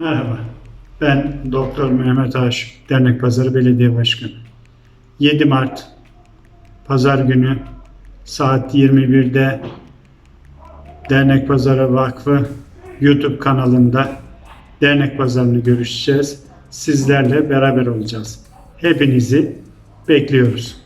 Merhaba, ben Doktor Mehmet Aşık, Dernek Pazarı Belediye Başkanı. 7 Mart Pazar günü saat 21'de Dernek Pazarı Vakfı YouTube kanalında Dernek Pazarını görüşeceğiz. Sizlerle beraber olacağız. Hepinizi bekliyoruz.